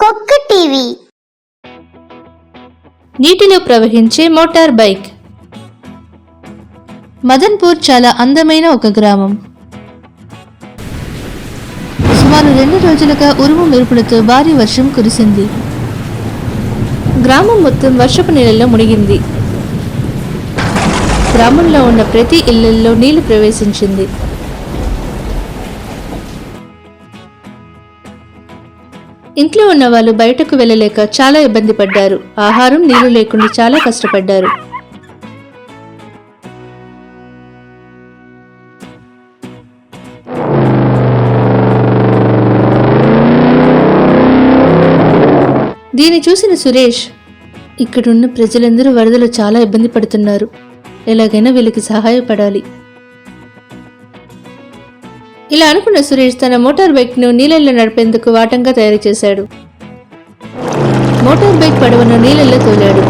కుక్క టీవీ. నీటిలో ప్రవహించే మోటార్ బైక్. మదన్పూర్ చాలా అందమైన ఒక గ్రామం. సుమారు రెండు రోజులుగా ఉరుము మెరుపులతో భారీ వర్షం కురిసింది. గ్రామం మొత్తం వర్షపు నీళ్ళలో మునిగింది. గ్రామంలో ఉన్న ప్రతి ఇళ్ళల్లో నీళ్ళు ప్రవేశించింది. ఇంట్లో ఉన్న వాళ్ళు బయటకు వెళ్ళలేక చాలా ఇబ్బంది పడ్డారు. ఆహారం నీళ్ళు లేకుండా చాలా కష్టపడ్డారు. దీన్ని చూసిన సురేష్ ఇక్కడున్న ప్రజలందరూ వరదలో చాలా ఇబ్బంది పడుతున్నారు. ఎలాగైనా వీళ్ళకి సహాయపడాలి. ఇలా అనుకున్న సురేష్ తన మోటార్ బైక్ను నీళ్ళల్లో నడిపేందుకు వాటంగా తయారు చేశాడు. మోటార్ బైక్ పడవను నీళ్ళల్లో తోలాడు.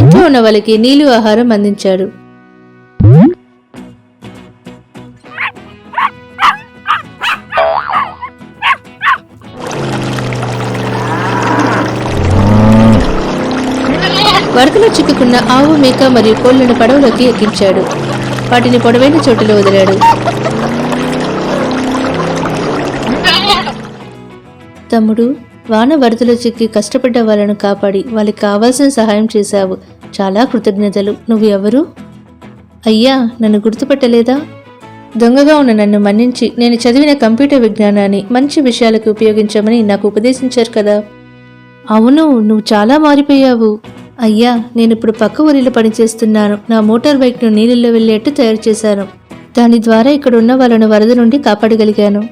ఇంట్లో ఉన్న వాళ్ళకి నీళ్ళు ఆహారం అందించాడు. వరదలో చిక్కుకున్న ఆవు మేక మరియు కోళ్ళను పడవలోకి ఎక్కించాడు. వాటిని పొడవైన చోటులో వదిలాడు. తమ్ముడు వాన వరదలో చిక్కి కష్టపడ్డ వాళ్ళను కాపాడి వాళ్ళకి కావాల్సిన సహాయం చేశావు. చాలా కృతజ్ఞతలు. నువ్వు ఎవరు? అయ్యా నన్ను గుర్తుపట్టలేదా? దొంగగా ఉన్న నన్ను మన్నించి నేను చదివిన కంప్యూటర్ విజ్ఞానాన్ని మంచి విషయాలకు ఉపయోగించమని నాకు ఉపదేశించారు కదా. అవును నువ్వు చాలా మారిపోయావు. అయ్యా నేను ఇప్పుడు పక్క ఊరిలో పనిచేస్తున్నాను. నా మోటార్ బైక్ను నీళ్ళల్లో వెళ్ళేట్టు తయారు చేశాను. దాని ద్వారా ఇక్కడ ఉన్న వాళ్ళను వరద నుండి కాపాడగలిగాను.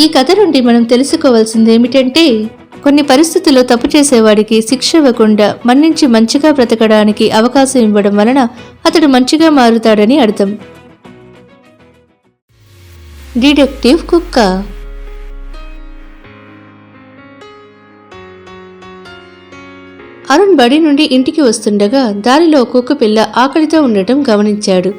ఈ కథ నుండి మనం తెలుసుకోవాల్సింది ఏమిటంటే కొన్ని పరిస్థితుల్లో తప్పు చేసేవాడికి శిక్ష ఇవ్వకుండా మన్నించి మంచిగా బ్రతకడానికి అవకాశం ఇవ్వడం వలన అతడు మంచిగా మారుతాడని అర్థం. డిటెక్టివ్ కుక్క అరుణ్ బడి నుండి ఇంటికి వస్తుండగా దారిలో కుక్క పిల్ల ఆకలితో ఉండటం గమనించాడు.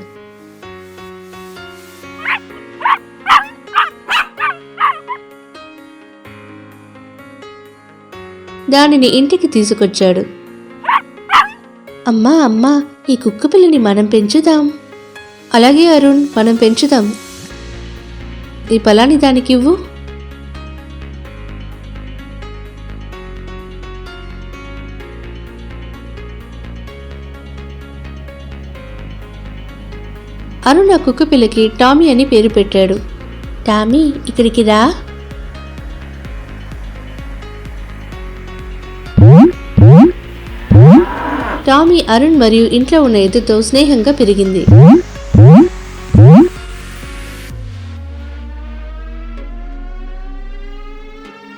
దానిని ఇంటికి తీసుకొచ్చాడు. అమ్మా అమ్మా ఈ కుక్క పిల్లని మనం పెంచుదాం. అలాగే అరుణ్ మనం పెంచుదాం. ఈ పొలాన్ని దానికి అను నా కుక్క పిల్లకి టామీ అని పేరు పెట్టాడు. టామీ ఇక్కడికి రా. టామీ అరుణ్ మరియు ఇంట్లో ఉన్న ఎద్దుతో స్నేహంగా పెరిగింది.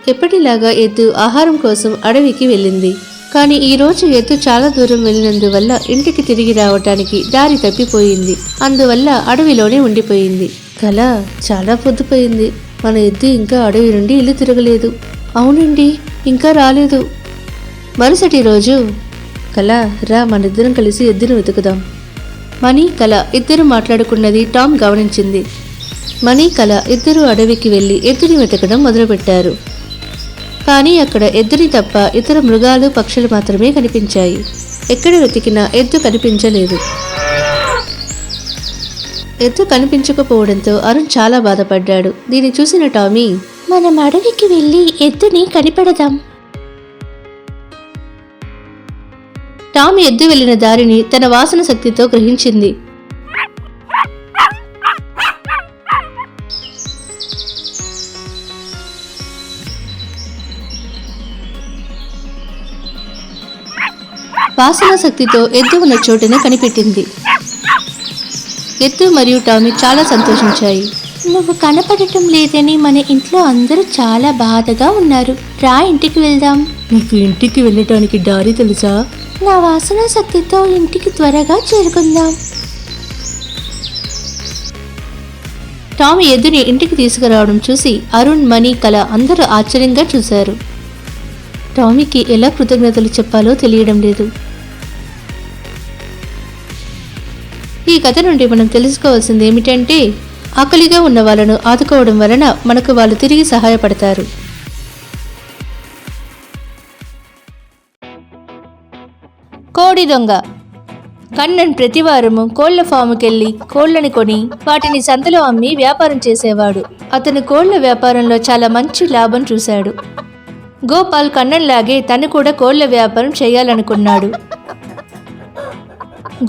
ఎప్పటిలాగా ఎద్దు ఆహారం కోసం అడవికి వెళ్ళింది. కానీ ఈ రోజు ఎద్దు చాలా దూరం వెళ్ళినందువల్ల ఇంటికి తిరిగి రావటానికి దారి తప్పిపోయింది. అందువల్ల అడవిలోనే ఉండిపోయింది. కళ చాలా పొద్దుపోయింది. మన ఎద్దు ఇంకా అడవి నుండి ఇల్లు తిరగలేదు. అవునండి ఇంకా రాలేదు. మరుసటి రోజు కళ రా మనిద్దరం కలిసి ఎద్దును వెతుకుదాం. మణి కళ ఇద్దరు మాట్లాడుకున్నది టామ్ గమనించింది. మణి కళ ఇద్దరు అడవికి వెళ్ళి ఎద్దుని వెతకడం మొదలుపెట్టారు. కానీ అక్కడ ఎద్దుని తప్ప ఇతర మృగాలు పక్షులు మాత్రమే కనిపించాయి. ఎక్కడ వెతికినా ఎద్దు కనిపించలేదు. ఎద్దు కనిపించకపోవడంతో అరుణ్ చాలా బాధపడ్డాడు. దీన్ని చూసిన టామీ మనం అడవికి వెళ్ళి ఎద్దుని కనిపెడదాం. టామీ ఎద్దు వెళ్ళిన దారిని తన వాసన శక్తితో గ్రహించింది. వాసన శక్తితో ఎద్దు ఉన్న చోటునే కనిపెట్టింది. ఎద్దు మరియు టామీ చాలా సంతోషించాయి. నువ్వు కనపడటం లేదని మన ఇంట్లో అందరూ చాలా బాధగా ఉన్నారు. రా ఇంటికి వెళ్దాం. నీకు ఇంటికి వెళ్ళటానికి దారి తెలుసా? నా వాసన శక్తితో ఇంటికి త్వరగా చేరుకుందాం. టామీ ఎద్దుని ఇంటికి తీసుకురావడం చూసి అరుణ్ మణి కళ అందరూ ఆశ్చర్యంగా చూశారు. టామీకి ఎలా కృతజ్ఞతలు చెప్పాలో తెలియడం లేదు. ఈ కథ నుండి మనం తెలుసుకోవాల్సింది ఏమిటంటే ఆకలిగా ఉన్న వాళ్ళను ఆదుకోవడం వలన మనకు వాళ్ళు తిరిగి సహాయపడతారు. కోడి దొంగ. కన్నన్ ప్రతివారము కోళ్ళ ఫాముకెళ్ళి కోళ్ళని కొని వాటిని సంతలో అమ్మి వ్యాపారం చేసేవాడు. అతను కోళ్ళ వ్యాపారంలో చాలా మంచి లాభం చూశాడు. గోపాల్ కన్నన్లాగే తను కూడా కోళ్ళ వ్యాపారం చేయాలనుకున్నాడు.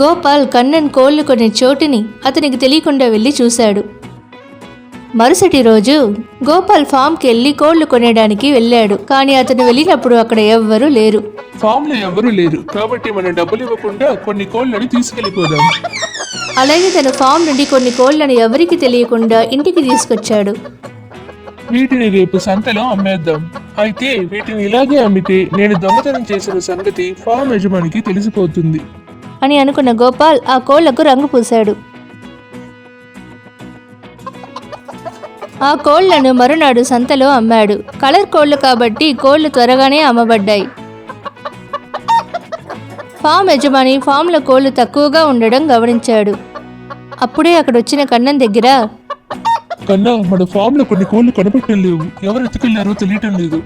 గోపాల్ కన్నన్ కోళ్ళు కొనే చోటుని అతనికి తెలియకుండా వెళ్ళి చూశాడు. మరుసటి రోజు గోపాల్ ఫామ్కి వెళ్ళి కోళ్ళు కొనేయడానికి వెళ్ళాడు. కానీ అతను వెళ్ళినప్పుడు అక్కడ ఎవ్వరూ లేరు. ఫామ్లో ఎవరు లేరు. కాబట్టి మనం డబ్బులు ఇవ్వకుండా కొన్ని కోళ్ళని తీసుకెళ్ళిపోదాం అలాగే తన ఫామ్ నుండి కొన్ని కోళ్ళను ఎవరికీ తెలియకుండా ఇంటికి తీసుకొచ్చాడు. వీటిని రేపు సంతలో అమ్మేద్దాం. అయితే వీటిని ఇలాగే అమ్మితే నేను దొంగతనం చేసిన సంగతి ఫామ్ యజమానికి తెలిసిపోతుంది. అని అనుకున్న గోపాల్ ఆ కోళ్ళకు రంగు పూశాడు. ఆ కోళ్ళను మరునాడు సంతలో అమ్మాడు. కలర్ కోళ్ళు కాబట్టి కోళ్ళు త్వరగానే అమ్మబడ్డాయి. ఫామ్ యజమాని ఫామ్లో కోళ్ళు తక్కువగా ఉండడం గమనించాడు. అప్పుడే అక్కడ వచ్చిన కన్నం దగ్గర కన్నా మన ఫామ్లో కొన్ని కోళ్ళు కనపడటం లేవు. ఎవరు ఎత్తుకెళ్ళారో తెలియటం లేదు.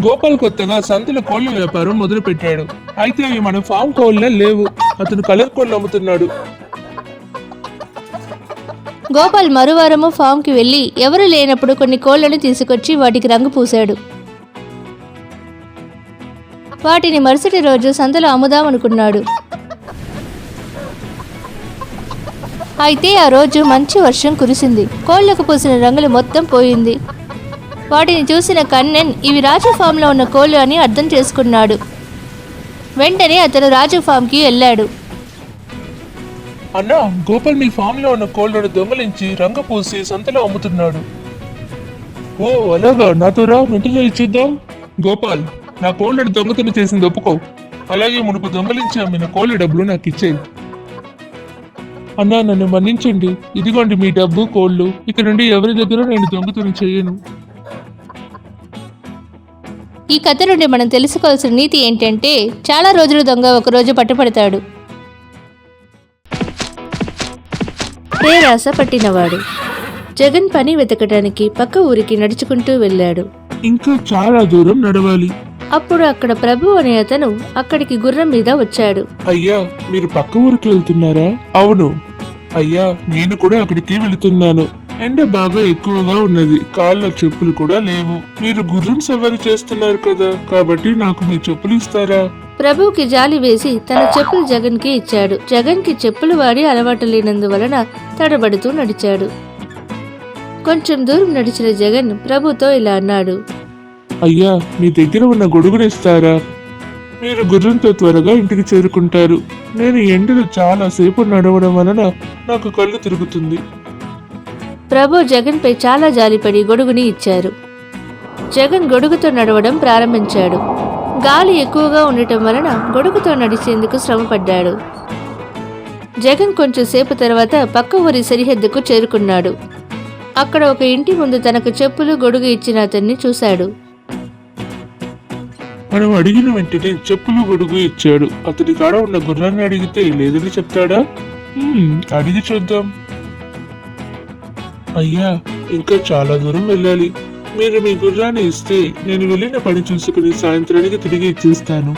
గోపాల్ కొత్తగా సంతలో కోళ్ళ వ్యాపారం మొదలు పెట్టాడు అయితే అవి మన ఫామ్ కోళ్ళ లేవు. అతను కలర్ కోళ్ళు అమ్ముతున్నాడు. గోపాల్ మరువారము ఫామ్కి వెళ్ళి ఎవరు లేనప్పుడు కొన్ని కోళ్ళను తీసుకొచ్చి వాటికి రంగు పూశాడు. వాటిని మరుసటి రోజు సంతలో అమ్ముదామనుకున్నాడు అయితే ఆ రోజు మంచి వర్షం కురిసింది. కోళ్ళకు పూసిన రంగులు మొత్తం పోయింది. వాటిని చూసిన కన్నెన్ ఇవి రాజు ఫామ్లో ఉన్న కోళ్ళు అని అర్థం చేసుకున్నాడు. వెంటనే అతను రాజు ఫామ్కి వెళ్ళాడు. అన్నా గోపాల్ మీ ఫామ్లో ఉన్న కోళ్ళను దొంగలించి రంగు పూసి సంతలో అమ్ముతున్నాడు. ఓ అలాగా? నాతో రా వెంటనే ఇచ్చేద్దాం గోపాల్ నా కోళ్ళను దొంగతనం చేసింది ఒప్పుకో. అలాగే మునుపు దొంగలించి అమ్మిన కోళ్ళ డబ్బులు నాకు ఇచ్చేయి అన్నా నన్ను మన్నించండి. ఇదిగోండి మీ డబ్బు కోళ్ళు ఇక నుండి ఎవరి దగ్గర నేను దొంగతనం చేయను. ఈ కథ నుండి మనం తెలుసుకోవాల్సిన నీతి ఏంటంటే చాలా రోజులు దొంగ ఒకరోజు పట్టుపడతాడు. పేరాస పట్టినవాడు? జగన్ పని వెతకడానికి పక్క ఊరికి నడుచుకుంటూ వెళ్ళాడు. ఇంకా చాలా దూరం నడవాలి. అప్పుడు అక్కడ ప్రభు అనే అతను అక్కడికి గుర్రం మీద వచ్చాడు. అయ్యా మీరు పక్క ఊరికి వెళ్తున్నారా? అవును. అయ్యా నేను కూడా అక్కడికి వెళుతున్నాను. ఎండ బాగా ఎక్కువగా ఉన్నది. కాళ్ళ చెప్పులు కూడా లేవు. మీరు గుర్రం సవారి చేస్తున్నారు కదా. కాబట్టి నాకు మీ చెప్పులు ఇస్తారా? ప్రభుకి జాలి వేసి తన చెప్పులు జగన్కి ఇచ్చాడు. జగన్కి చెప్పులు వాడి అలవాటు లేనందువలన తడబడుతూ నడిచాడు. కొంచెం దూరం నడిచిన జగన్ ప్రభుతో ఇలా అన్నాడు. అయ్యా మీ దగ్గర ఉన్న గొడుగుని ఇస్తారా? మీరు గుర్రంతో త్వరగా ఇంటికి చేరుకుంటారు. నేను ఎండలో చాలా సేపు నడవడం వలన నాకు కళ్ళు తిరుగుతుంది. ప్రభు జగన్పై చాలా జాలిపడి గొడుగుని ఇచ్చారు. జగన్ గొడుగుతో నడవడం ప్రారంభించాడు. గాలి ఎక్కువగా ఉండటం వలన గొడుగుతో నడిచేందుకు శ్రమపడ్డాడు. జగన్ కొంచెం సేపు తర్వాత పక్క ఊరి సరిహద్దుకు చేరుకున్నాడు. అక్కడ ఒక ఇంటి ముందు తనకు చెప్పులు గొడుగు ఇచ్చిన అతన్ని చూశాడు. మనం అడిగిన వెంటనే చెప్పులు గొడుగు ఇచ్చాడు. అతని కాడ ఉన్న గుర్రాన్ని అడిగితే లేదని చెప్తాడా? అడిగి చూద్దాం. అయ్యా ఇంకా చాలా దూరం వెళ్ళాలి. మీరు మీ గుర్రాన్ని ఇస్తే నేను వెళ్ళిన పని చూసుకుని సాయంత్రానికి తిరిగి ఇచ్చేస్తాను.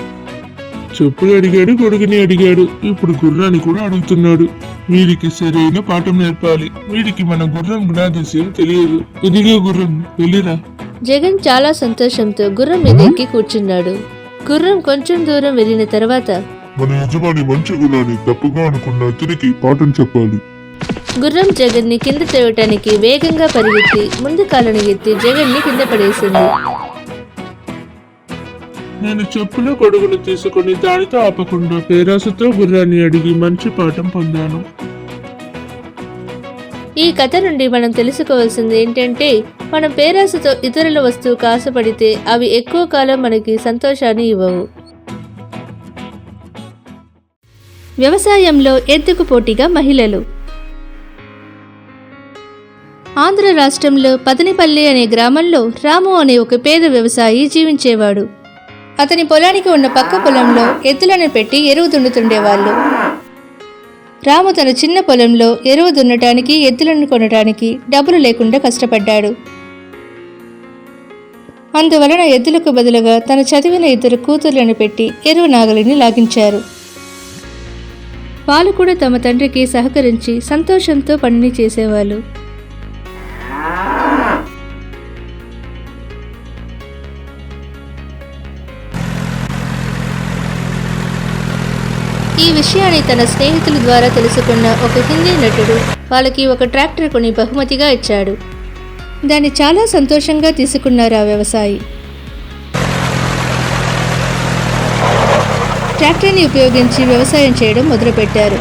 చెప్పులు అడిగాడు గొడుగుని అడిగాడు. ఇప్పుడు గుర్రాన్ని కూడా అడుగుతున్నాడు. వీడికి సరైన పాఠం నేర్పాలి. వీడికి మన గుర్రం గుణాదిశయం తెలియదు. ఇదిగే గుర్రం వెళ్ళిరా. జగన్ చాలా సంతోషంతో గుర్రం మీద ఎక్కి కూర్చున్నాడు. గుర్రం కొంచెం దూరం వెళ్ళిన తర్వాత మన యజమాని మంచి గుణాన్ని తప్పుగా అనుకున్న అతనికి పాఠం చెప్పాలి. గుర్రం జగన్ని కింద తేవటానికి వేగంగా పరిగెత్తి ముందు కాళ్ళని ఎత్తి జగన్ని కింద పడేసింది. నేను చెప్పులు గొడుగును తీసుకుని దానితో ఆపకుండా పేరాసతో గుర్రాన్ని అడిగి మంచి పాఠం పొందాను. ఈ కథ నుండి మనం తెలుసుకోవాల్సింది ఏంటంటే మనం పేరాసతో ఇతరుల వస్తువుకు ఆశపడితే అవి ఎక్కువ కాలం మనకి సంతోషాన్ని ఇవ్వవు. వ్యవసాయంలో ఎద్దుకు పోటీగా మహిళలు. ఆంధ్ర రాష్ట్రంలో పదనిపల్లి అనే గ్రామంలో రాము అనే ఒక పేద వ్యవసాయి జీవించేవాడు. అతని పొలానికి ఉన్న పక్క పొలంలో ఎద్దులను పెట్టి ఎరువు దున్నుతుండేవాళ్ళు. రాము తన చిన్న పొలంలో ఎరువు దున్నటానికి ఎద్దులను కొనటానికి డబ్బులు లేకుండా కష్టపడ్డాడు. అందువలన ఎద్దులకు బదులుగా తన చదివిన ఇద్దరు కూతుర్లను పెట్టి ఎరువు నాగలిని లాగించారు. వాళ్ళు కూడా తమ తండ్రికి సహకరించి సంతోషంతో పనిని చేసేవాళ్ళు. ఈ విషయాన్ని తన స్నేహితుల ద్వారా తెలుసుకున్న ఒక హిందీ నటుడు వాళ్ళకి ఒక ట్రాక్టర్ కొని బహుమతిగా ఇచ్చాడు. దాన్ని చాలా సంతోషంగా తీసుకున్నారు ఆ వ్యవసాయి. ట్రాక్టర్ని ఉపయోగించి వ్యవసాయం చేయడం మొదలుపెట్టారు.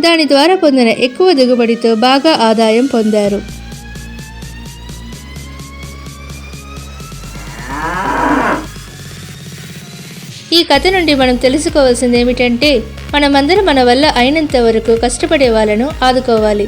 దాని ద్వారా పొందిన ఎక్కువ దిగుబడితో బాగా ఆదాయం పొందారు. కథ నుండి మనం తెలుసుకోవాల్సింది ఏమిటంటే మనమందరం మన వల్ల అయినంత వరకు కష్టపడే వాళ్ళను ఆదుకోవాలి.